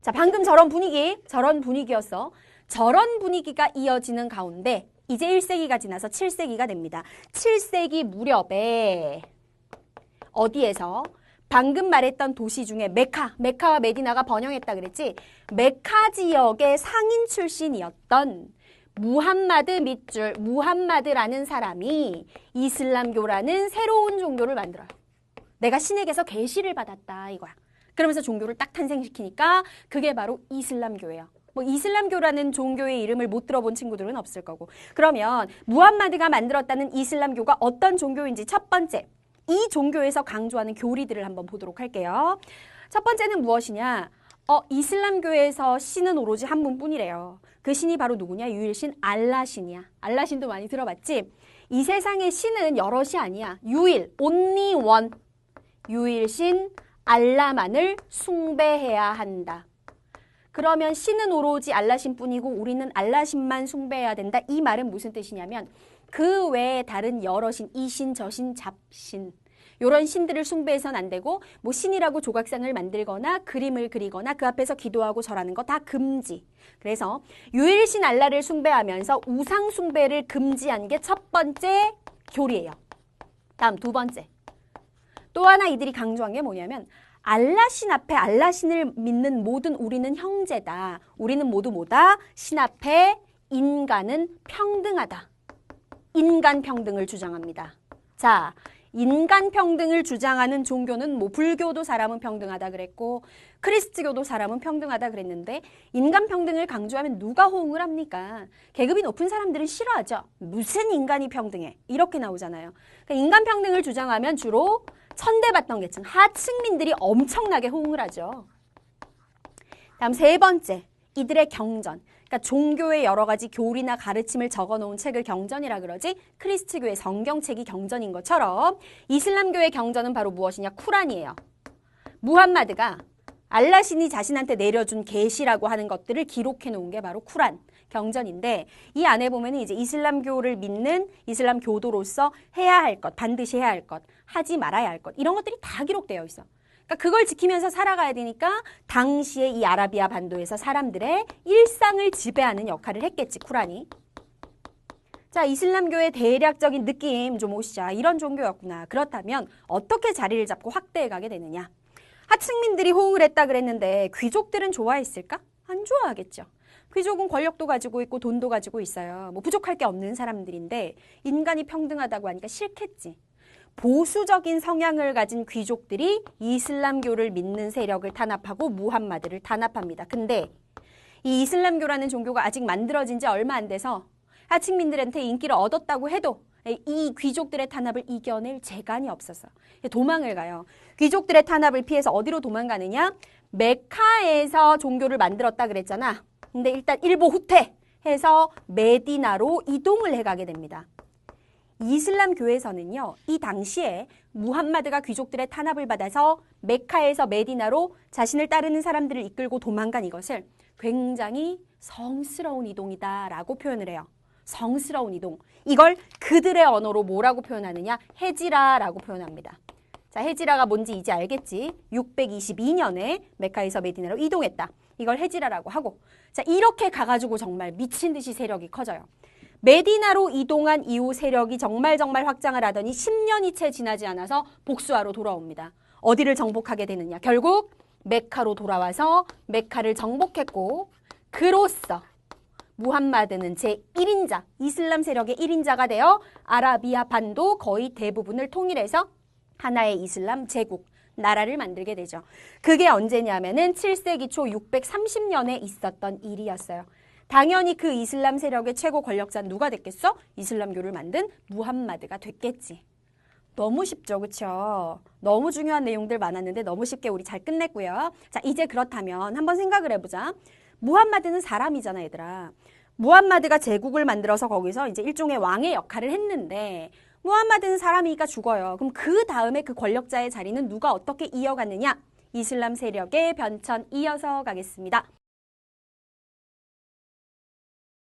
자, 방금 저런 분위기, 저런 분위기였어. 저런 분위기가 이어지는 가운데 이제 1세기가 지나서 7세기가 됩니다. 7세기 무렵에 어디에서 방금 말했던 도시 중에 메카, 메카와 메디나가 번영했다 그랬지? 메카 지역의 상인 출신이었던 무함마드 밑줄, 무함마드라는 사람이 이슬람교라는 새로운 종교를 만들어요. 내가 신에게서 계시를 받았다 이거야. 그러면서 종교를 딱 탄생시키니까 그게 바로 이슬람교예요. 뭐 이슬람교라는 종교의 이름을 못 들어본 친구들은 없을 거고. 그러면 무함마드가 만들었다는 이슬람교가 어떤 종교인지 첫 번째 이 종교에서 강조하는 교리들을 한번 보도록 할게요. 첫 번째는 무엇이냐? 어, 이슬람교에서 신은 오로지 한 분뿐이래요. 그 신이 바로 누구냐? 유일신 알라신이야. 알라신도 많이 들어봤지? 이 세상의 신은 여럿이 아니야. 유일, only one. 유일신 알라만을 숭배해야 한다. 그러면 신은 오로지 알라신 뿐이고 우리는 알라신만 숭배해야 된다. 이 말은 무슨 뜻이냐면 그 외에 다른 여러 신, 이신, 저신, 잡신 요런 신들을 숭배해서는 안 되고 뭐 신이라고 조각상을 만들거나 그림을 그리거나 그 앞에서 기도하고 절하는 거 다 금지. 그래서 유일신 알라를 숭배하면서 우상 숭배를 금지한 게 첫 번째 교리예요. 다음 두 번째. 또 하나 이들이 강조한 게 뭐냐면 알라신 앞에 알라신을 믿는 모든 우리는 형제다. 우리는 모두 뭐다? 신 앞에 인간은 평등하다. 인간 평등을 주장합니다. 자, 인간 평등을 주장하는 종교는 뭐 불교도 사람은 평등하다 그랬고 크리스트교도 사람은 평등하다 그랬는데 인간 평등을 강조하면 누가 호응을 합니까? 계급이 높은 사람들은 싫어하죠. 무슨 인간이 평등해? 이렇게 나오잖아요. 그러니까 인간 평등을 주장하면 주로 천대받던 계층 하층민들이 엄청나게 호응을 하죠. 다음 세 번째 이들의 경전. 그러니까 종교의 여러 가지 교리나 가르침을 적어놓은 책을 경전이라 그러지 크리스트교의 성경책이 경전인 것처럼 이슬람교의 경전은 바로 무엇이냐 쿠란이에요. 무함마드가 알라신이 자신한테 내려준 계시라고 하는 것들을 기록해 놓은 게 바로 쿠란 경전인데 이 안에 보면 이제 이슬람교를 믿는 이슬람 교도로서 해야 할 것, 반드시 해야 할 것, 하지 말아야 할 것 이런 것들이 다 기록되어 있어. 그러니까 그걸 지키면서 살아가야 되니까 당시에 이 아라비아 반도에서 사람들의 일상을 지배하는 역할을 했겠지 쿠란이. 자, 이슬람교의 대략적인 느낌 좀 오시자. 이런 종교였구나. 그렇다면 어떻게 자리를 잡고 확대해 가게 되느냐? 하층민들이 호응을 했다 그랬는데 귀족들은 좋아했을까? 안 좋아하겠죠. 귀족은 권력도 가지고 있고 돈도 가지고 있어요. 뭐 부족할 게 없는 사람들인데 인간이 평등하다고 하니까 싫겠지. 보수적인 성향을 가진 귀족들이 이슬람교를 믿는 세력을 탄압하고 무함마드를 탄압합니다. 근데 이 이슬람교라는 종교가 아직 만들어진 지 얼마 안 돼서 하층민들한테 인기를 얻었다고 해도 이 귀족들의 탄압을 이겨낼 재간이 없어서 도망을 가요. 귀족들의 탄압을 피해서 어디로 도망가느냐? 메카에서 종교를 만들었다 그랬잖아. 근데 일단 일보 후퇴 해서 메디나로 이동을 해가게 됩니다. 이슬람 교에서는요, 이 당시에 무함마드가 귀족들의 탄압을 받아서 메카에서 메디나로 자신을 따르는 사람들을 이끌고 도망간 이것을 굉장히 성스러운 이동이다라고 표현을 해요. 성스러운 이동. 이걸 그들의 언어로 뭐라고 표현하느냐? 해지라라고 표현합니다. 자, 해지라가 뭔지 이제 알겠지? 622년에 메카에서 메디나로 이동했다. 이걸 해지라라고 하고. 자, 이렇게 가가지고 정말 미친 듯이 세력이 커져요. 메디나로 이동한 이후 세력이 정말 정말 확장을 하더니 10년이 채 지나지 않아서 복수하러 돌아옵니다. 어디를 정복하게 되느냐? 결국 메카로 돌아와서 메카를 정복했고 그로써 무함마드는 제1인자, 이슬람 세력의 1인자가 되어 아라비아 반도 거의 대부분을 통일해서 하나의 이슬람 제국, 나라를 만들게 되죠. 그게 언제냐면은 7세기 초 630년에 있었던 일이었어요. 당연히 그 이슬람 세력의 최고 권력자는 누가 됐겠어? 이슬람교를 만든 무함마드가 됐겠지. 너무 쉽죠, 그쵸? 너무 중요한 내용들 많았는데 너무 쉽게 우리 잘 끝냈고요. 자, 이제 그렇다면 한번 생각을 해보자. 무함마드는 사람이잖아, 얘들아. 무함마드가 제국을 만들어서 거기서 이제 일종의 왕의 역할을 했는데 무함마드는 사람이니까 죽어요. 그럼 그 다음에 그 권력자의 자리는 누가 어떻게 이어갔느냐? 이슬람 세력의 변천 이어서 가겠습니다.